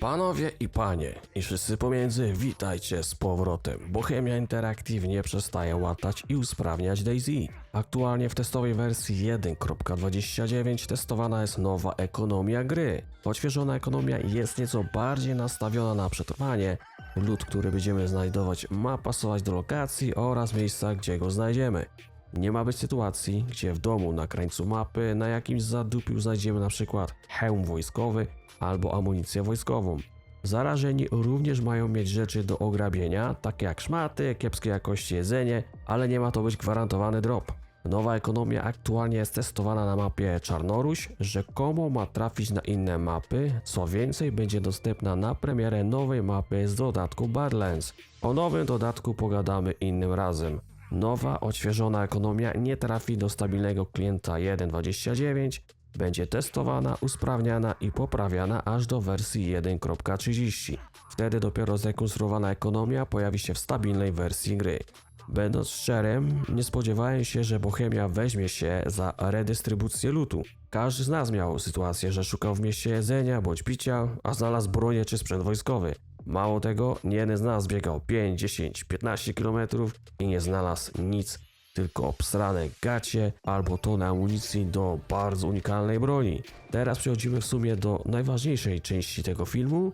Panowie i panie, i wszyscy pomiędzy, witajcie z powrotem. Bohemia Interactive nie przestaje łatać i usprawniać DayZ. Aktualnie w testowej wersji 1.29 testowana jest nowa ekonomia gry. Odświeżona ekonomia jest nieco bardziej nastawiona na przetrwanie. Lód, który będziemy znajdować ma pasować do lokacji oraz miejsca, gdzie go znajdziemy. Nie ma być sytuacji, gdzie w domu na krańcu mapy na jakimś zadupiu znajdziemy na przykład hełm wojskowy albo amunicję wojskową. Zarażeni również mają mieć rzeczy do ograbienia, takie jak szmaty, kiepskiej jakości jedzenie, ale nie ma to być gwarantowany drop. Nowa ekonomia aktualnie jest testowana na mapie Czarnoruś, rzekomo ma trafić na inne mapy, co więcej będzie dostępna na premierę nowej mapy z dodatku Badlands. O nowym dodatku pogadamy innym razem. Nowa, odświeżona ekonomia nie trafi do stabilnego klienta 1.29, będzie testowana, usprawniana i poprawiana aż do wersji 1.30. Wtedy dopiero zrekonstruowana ekonomia pojawi się w stabilnej wersji gry. Będąc szczerym, nie spodziewałem się, że Bohemia weźmie się za redystrybucję lutu. Każdy z nas miał sytuację, że szukał w mieście jedzenia bądź picia, a znalazł bronię czy sprzęt wojskowy. Mało tego, nie jeden z nas biegał 5, 10, 15 km i nie znalazł nic, tylko obsrane gacie albo tonę amunicji do bardzo unikalnej broni. Teraz przechodzimy w sumie do najważniejszej części tego filmu.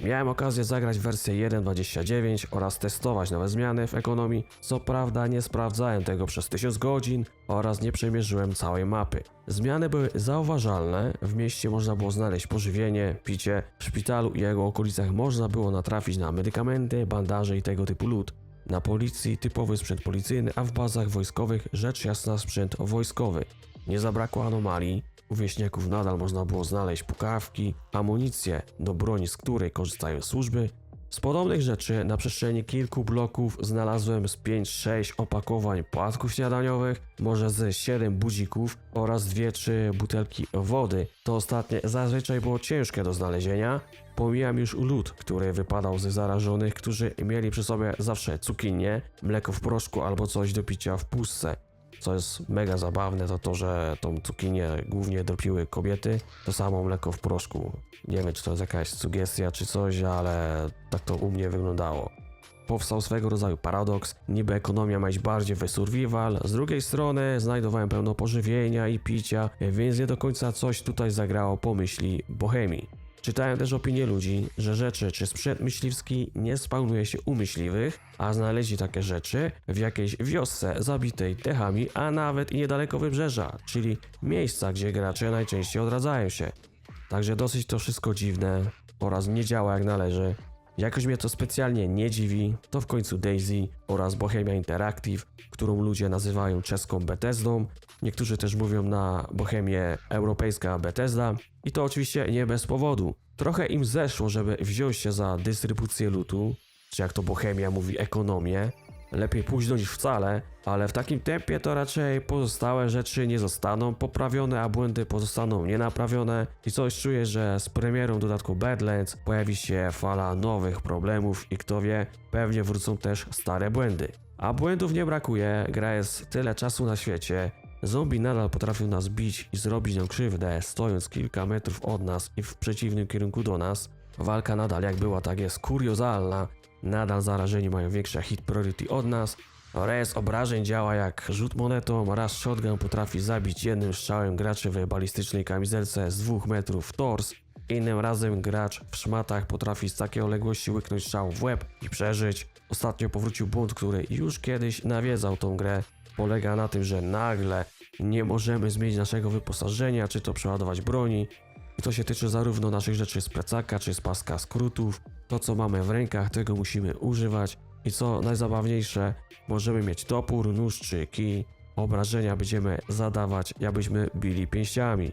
Miałem okazję zagrać wersję 1.29 oraz testować nowe zmiany w ekonomii. Co prawda nie sprawdzałem tego przez 1000 godzin oraz nie przemierzyłem całej mapy. Zmiany były zauważalne, w mieście można było znaleźć pożywienie, picie, w szpitalu i jego okolicach można było natrafić na medykamenty, bandaże i tego typu lód. Na policji typowy sprzęt policyjny, a w bazach wojskowych rzecz jasna sprzęt wojskowy. Nie zabrakło anomalii. U wieśniaków nadal można było znaleźć pukawki, amunicję do broni, z której korzystają służby. Z podobnych rzeczy na przestrzeni kilku bloków znalazłem z 5-6 opakowań płatków śniadaniowych, może ze 7 budzików oraz 2-3 butelki wody. To ostatnie zazwyczaj było ciężkie do znalezienia. Pomijam już lód, który wypadał ze zarażonych, którzy mieli przy sobie zawsze cukinię, mleko w proszku albo coś do picia w pustce. Co jest mega zabawne, to to, że tą cukinię głównie dropiły kobiety, to samo mleko w proszku. Nie wiem, czy to jest jakaś sugestia czy coś, ale tak to u mnie wyglądało. Powstał swego rodzaju paradoks, niby ekonomia ma iść bardziej w survival, z drugiej strony znajdowałem pełno pożywienia i picia, więc nie do końca coś tutaj zagrało po myśli bohemii. Czytałem też opinie ludzi, że rzeczy czy sprzęt myśliwski nie spawnuje się u myśliwych, a znaleźli takie rzeczy w jakiejś wiosce zabitej dechami, a nawet i niedaleko wybrzeża, czyli miejsca, gdzie gracze najczęściej odradzają się. Także dosyć to wszystko dziwne oraz nie działa jak należy. Jakoś mnie to specjalnie nie dziwi, to w końcu Daisy oraz Bohemia Interactive, którą ludzie nazywają czeską Bethesdą. Niektórzy też mówią na Bohemię europejska Bethesda i to oczywiście nie bez powodu. Trochę im zeszło, żeby wziąć się za dystrybucję lutu, czy jak to Bohemia mówi ekonomię. Lepiej późno niż wcale, ale w takim tempie to raczej pozostałe rzeczy nie zostaną poprawione, a błędy pozostaną nienaprawione. I coś czuję, że z premierą dodatku Badlands pojawi się fala nowych problemów i kto wie, pewnie wrócą też stare błędy. A błędów nie brakuje, gra jest tyle czasu na świecie. Zombie nadal potrafią nas bić i zrobić nam krzywdę, stojąc kilka metrów od nas i w przeciwnym kierunku do nas. Walka nadal jak była, tak jest kuriozalna. Nadal zarażeni mają większe hit priority od nas. Rez obrażeń działa jak rzut monetą, raz shotgun potrafi zabić jednym strzałem graczy w balistycznej kamizelce z dwóch metrów w tors. Innym razem gracz w szmatach potrafi z takiej odległości łyknąć strzał w łeb i przeżyć. Ostatnio powrócił bunt, który już kiedyś nawiedzał tą grę. Polega na tym, że nagle nie możemy zmienić naszego wyposażenia, czy to przeładować broni. To się tyczy zarówno naszych rzeczy z plecaka, czy z paska skrótów. To co mamy w rękach, tego musimy używać. I co najzabawniejsze, możemy mieć topór, nóż czy kij. Obrażenia będziemy zadawać, jakbyśmy bili pięściami.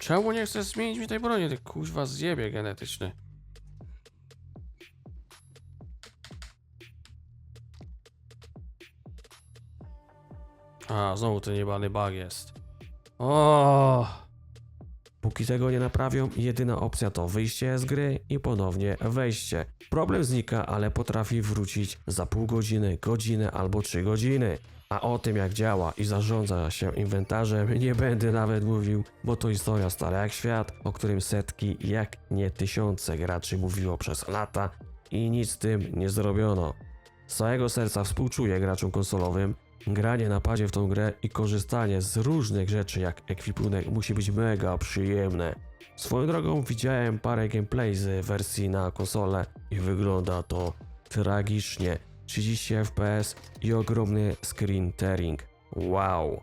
Czemu nie chcesz zmienić mi tej broni, ty kuźwa zjebie genetyczny? A, znowu ten jebany bug jest. O, Póki tego nie naprawią, jedyna opcja to wyjście z gry i ponownie wejście. Problem znika, ale potrafi wrócić za pół godziny, godzinę albo trzy godziny. A o tym jak działa i zarządza się inwentarzem nie będę nawet mówił, bo to historia stara jak świat, o którym setki, jak nie tysiące graczy mówiło przez lata i nic z tym nie zrobiono. Z całego serca współczuję graczom konsolowym. Granie na padzie w tą grę i korzystanie z różnych rzeczy jak ekwipunek musi być mega przyjemne. Swoją drogą widziałem parę gameplay z wersji na konsolę i wygląda to tragicznie. 30 fps i ogromny screen tearing. Wow.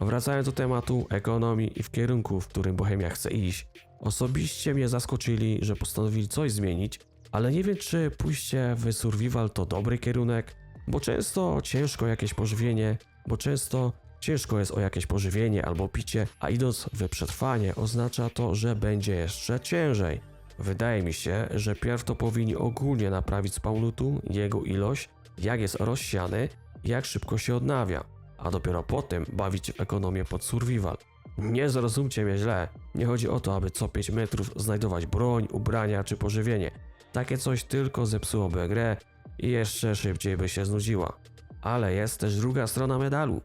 Wracając do tematu ekonomii i w kierunku, w którym Bohemia chce iść, osobiście mnie zaskoczyli, że postanowili coś zmienić, ale nie wiem czy pójście w survival to dobry kierunek, bo często ciężko jakieś pożywienie, bo często ciężko jest o jakieś pożywienie albo picie, a idąc w przetrwanie oznacza to, że będzie jeszcze ciężej. Wydaje mi się, że pierw to powinni ogólnie naprawić spawn lootu, jego ilość, jak jest rozsiany, jak szybko się odnawia, a dopiero potem bawić ekonomię pod survival. Nie zrozumcie mnie źle, nie chodzi o to, aby co 5 metrów znajdować broń, ubrania czy pożywienie. Takie coś tylko zepsułoby grę i jeszcze szybciej by się znudziła. Ale jest też druga strona medalu.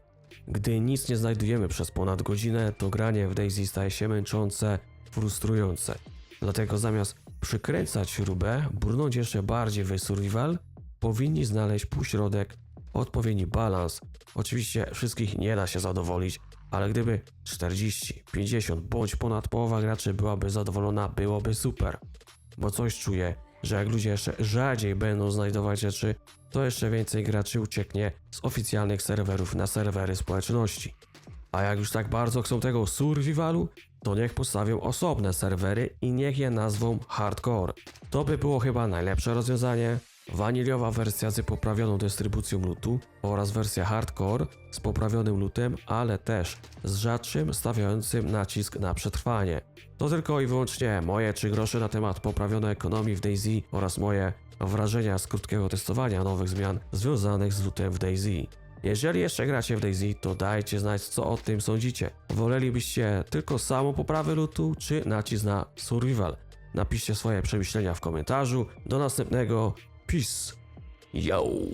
Gdy nic nie znajdujemy przez ponad godzinę, to granie w Daisy staje się męczące, frustrujące. Dlatego zamiast przykręcać śrubę, brnąć jeszcze bardziej w survival, powinni znaleźć półśrodek, odpowiedni balans. Oczywiście wszystkich nie da się zadowolić, ale gdyby 40, 50 bądź ponad połowa graczy byłaby zadowolona, byłoby super. Bo coś czuję, że jak ludzie jeszcze rzadziej będą znajdować rzeczy, to jeszcze więcej graczy ucieknie z oficjalnych serwerów na serwery społeczności. A jak już tak bardzo chcą tego survivalu, to niech postawią osobne serwery i niech je nazwą hardcore. To by było chyba najlepsze rozwiązanie. Waniliowa wersja z poprawioną dystrybucją lutu oraz wersja hardcore z poprawionym lutem, ale też z rzadszym stawiającym nacisk na przetrwanie. To tylko i wyłącznie moje 3 grosze na temat poprawionej ekonomii w DayZ oraz moje wrażenia z krótkiego testowania nowych zmian związanych z lutem w DayZ. Jeżeli jeszcze gracie w DayZ, to dajcie znać co o tym sądzicie. Wolelibyście tylko samą poprawę lutu, czy nacisk na survival? Napiszcie swoje przemyślenia w komentarzu. Do następnego. Peace. Yo.